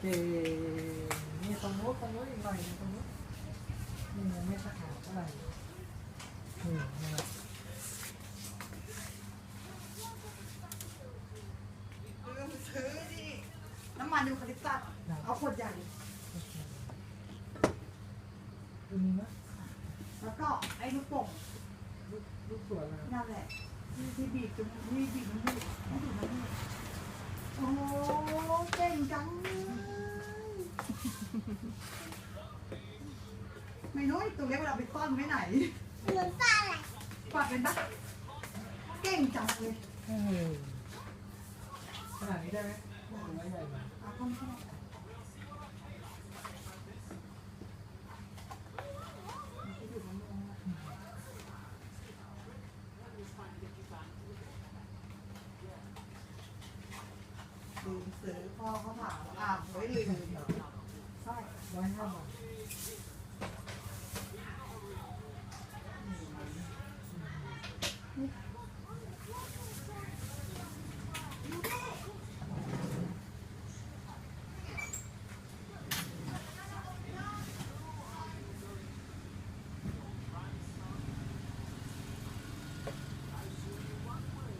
เก๋นี่ตรงนู้นตรงนู้นอีกหน่อยนึ่งตรงนู้นนี่ยังไม่สะอาดเท่าไหร่นี่นะลืมซื้อนี่น้ำมันยูคาลิปตัสเอาขวดใหญ่ดูนี่นะแล้วก็ไอ้ลูกโป่งลูกลูกสวนนะนั่นแหละที่ที่บีบจนที่บีบมันดูดไม่ดูดมันดูดโอ้เก่งจังเลย ไม่น้อยตัวเล็กเวลาไปซ่อนไว้ไหนหนูซ่าอะไรปาดเป็นปะเก่งจังเลยเออขนาดนี้ได้ไหมหรือว่าใหญ่ไหมเอาข้างนอกไม่ดูดมันลงอะลืมซื้อพ่อเขาถามว่าอ้าวเฮ้ยลืมเหรอใช่ร้อยห้าบาท นี่